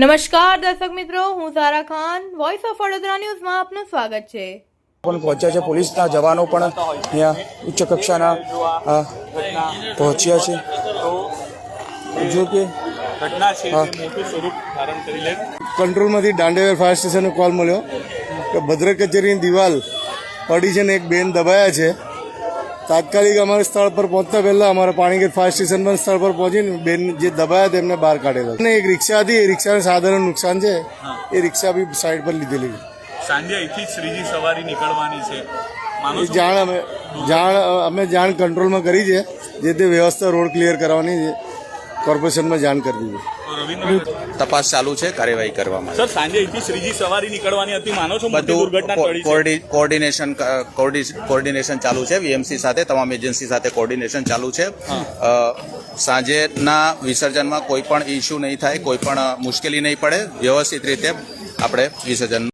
નમસ્કાર દર્શક મિત્રો હું ઝારા ખાન. વોઇસ ઓફ વડોદરા ન્યૂઝમાં આપનું સ્વાગત છે. પણ પહોંચ્યા છે પોલીસના જવાનો પણ અહીંયા ઉચ્ચ કક્ષાના પહોંચ્યા છે. જો કે કંટ્રોલમાંથી દાંડેવેર ફાયર સ્ટેશનનો કોલ મળ્યો કે ભદ્ર કચેરીની દિવાલ પડી છે ને એક બેન દબાયા છે. તાત્કાલિક અમારે સ્થળ પર પહોંચતા પહેલા અમારા પાણીગેટ ફાયર સ્ટેશન પણ સ્થળ પર પહોંચીને બેન જે દબાયા તેમને બહાર કાઢેલા. અને એક રિક્ષા હતી એ રિક્ષાને સાધારણ નુકસાન છે. એ રિક્ષા બી સાઈડ પર લીધેલી છે. સાંજે અહીંથી શ્રીજી સવારી નીકળવાની છે. જાણ અમે જાણ અમે જાણ કંટ્રોલમાં કરી છે. જે તે વ્યવસ્થા રોડ ક્લિયર કરવાની છે. કોર્પોરેશનમાં જાણ કરી દીધી. તપાસ ચાલુ છે કાર્યવાહી કરવામાં સર સાંજે અહીંથી શ્રીજી સવારી નીકળવાની હતી માનો છો બધું કોર્ડિનેશન કોર્ડિનેશન ચાલુ છે વીએમસી સાથે તમામ એજન્સી સાથે કોર્ડિનેશન ચાલુ છે. સાંજેના વિસર્જનમાં કોઈ પણ ઇસ્યુ નહીં થાય કોઈ પણ મુશ્કેલી નહીં પડે. વ્યવસ્થિત રીતે આપણે વિસર્જન